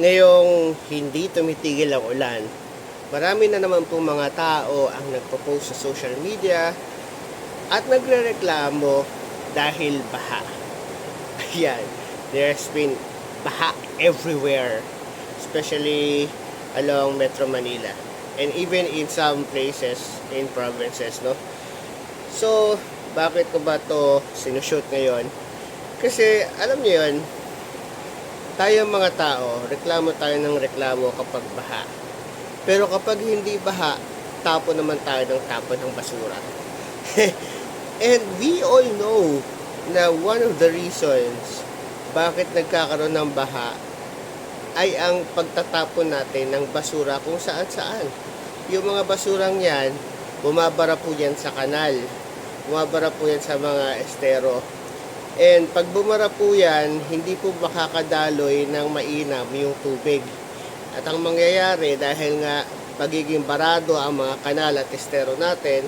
ngayong hindi tumitigil ang ulan, marami na naman po mga tao ang nagpo-post sa social media at nagrereklamo dahil baha. Ayan, there's been baha everywhere, especially along Metro Manila and even in some places in provinces, no? So, bakit ko ba to sinushoot ngayon? Kasi, alam niyo yun, tayo mga tao, reklamo tayo ng reklamo kapag baha. Pero kapag hindi baha, tapo naman tayo ng tapo ng basura. And we all know na one of the reasons bakit nagkakaroon ng baha ay ang pagtatapon natin ng basura kung saan saan. Yung mga basurang yan, bumabara po yan sa kanal. Bumabara po yan sa mga estero. And pag bumara po yan, hindi po makakadaloy ng mainam yung tubig. At ang mangyayari dahil nga pagiging barado ang mga kanal at estero natin,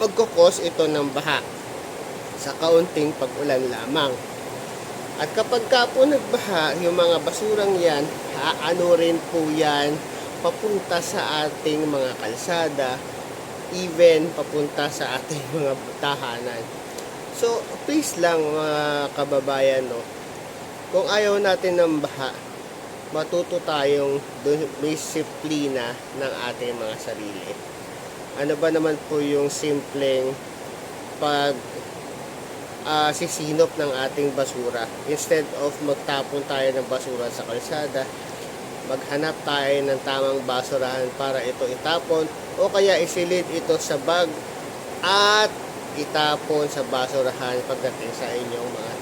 magkukos ito ng baha sa kaunting pag-ulan lamang. At kapag ka po nagbaha, yung mga basurang yan, aano rin po yan papunta sa ating mga kalsada, even papunta sa ating mga tahanan. So, please lang mga kababayan, no, kung ayaw natin ng baha, matuto tayong disiplina ng ating mga sarili. Ano ba naman po yung simpleng pag ah, sisinop ng ating basura. Instead of magtapon tayo ng basura sa kalsada, maghanap tayo ng tamang basurahan para ito itapon o kaya isilid ito sa bag at itapon sa basurahan pagdating sa inyong mga